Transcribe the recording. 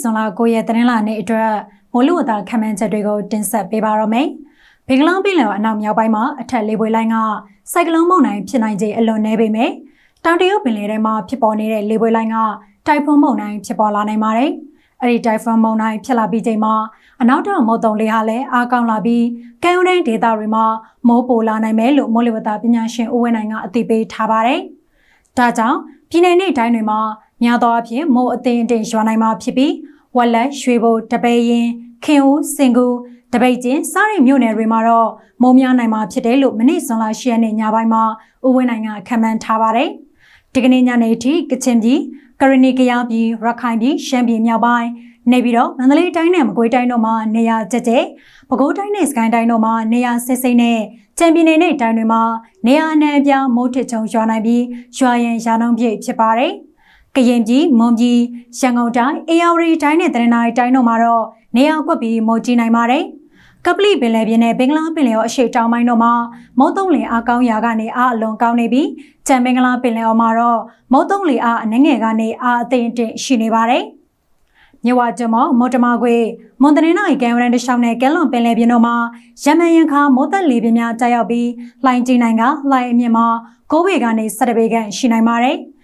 စွန်လာ9ရက်သတင်းလာနေ့အတွက်မိုးလေဝသခန့်မှန်းချက်တွေကိုတင်ဆက်ပေးပါရမယ်။ဘင်္ဂလားပင်လယ်အနောက်မြောက်ပိုင်းမှာအထက်လေးပွေလိုင်းကစိုက်ကလုန်းမုန်တိုင်းဖြစ်နိုင်ခြေအလွန်နည်းပေမဲ့တောင်တရုတ်ပင်လယ်ထဲမှာဖြစ်ပေါ်နေတဲ့လေးပွေလိုင်းကတိုင်ဖွန်းမုန်တိုင်းဖြစ်ပေါ်လာနိုင်ပါတယ်။အဲဒီတိုင်ဖွန်းမုန်တိုင်းဖြစ်လာပြီးချိန်မှာအနောက်တောင်မုတ်တုံလေးဟာလည်းအားကောင်းလာပြီးကမ်းရိုးတန်းဒေသတွေမှာမိုးပိုလာနိုင်မယ်လို့မိုးလေဝသပညာရှင်ဦးဝင်းနိုင်ကအသိပေးထားပါတယ်။ဒါကြောင့်ပြည်내နဲ့တိုင်းတွေမှာများသောအားဖြင့်မိုးအသင်အတင်ရွာနိုင်မှာဖြစ်ပြီး ဝက်လက်ရွှေဘိုတပည့်ရင်ခင်ဦးစင်ကူတပိတ်ကျင်းစားရိတ်မြို့နယ်တွေမှာတော့မိုးများနိုင်မှာဖြစ်တယ်လို့မနေ့ဇွန်လ10ရက်နေ့ညပိုင်းမှာဦးဝင်းနိုင်ကခန့်မှန်းထားပါတယ်။ဒီကနေ့ညနေထိကချင်ပြည်ကရဏီကယားပြည်ရခိုင်ပြည်ရှမ်းပြည်မြောက်ပိုင်းနေပြီးတော့မန္တလေးတိုင်းနဲ့မကွေးတိုင်းတို့မှာနေရာကျကျပဲခူးတိုင်းနဲ့စကိုင်းတိုင်းတို့မှာနေရာစစ်စိမ့်နဲ့ချန်ပီယံနဲ့တိုင်းတွေမှာနေရာအနှံ့အပြားမိုးထစ်ချုံရွာနိုင်ပြီးရွာရင်ရာနှုန်းပြည့်ဖြစ်ပါတယ်။ ကရင်ပြည်မွန်ပြည်ရန်ကုန်တိုင်းအေရဝတီတိုင်းနဲ့တရနာရီတိုင်းတို့မှာတော့နေရာကွက်ပြီးမိုးကြီးနိုင်ပါတယ်။ကပလီပင်လယ်ပြင်နဲ့ဘင်္ဂလားပင်လယ်ော်အရှေ့တောင်ပိုင်းတို့မှာမုတ်တုံးလင်အားကောင်းရာကနေအားအလွန်ကောင်းနေပြီးကြံဘင်္ဂလားပင်လယ်ော်မှာတော့မုတ်တုံးလင်အားအနှငယ်ကနေအားအသိအင့်ရှိနေပါတယ်။မြဝကျမမော်တမခွေမွန်တနင်္လာရီကံရန်တရှောင်းနဲ့ကဲလွန်ပင်လယ်ပြင်တို့မှာရမန်ရန်ခါမိုးသက်လေပြင်းများကြားရောက်ပြီးလှိုင်းကြီးနိုင်ကလှိုင်းအမြင့်မှာ9ပေကနေ17ပေခန့်ရှိနိုင်ပါတယ်။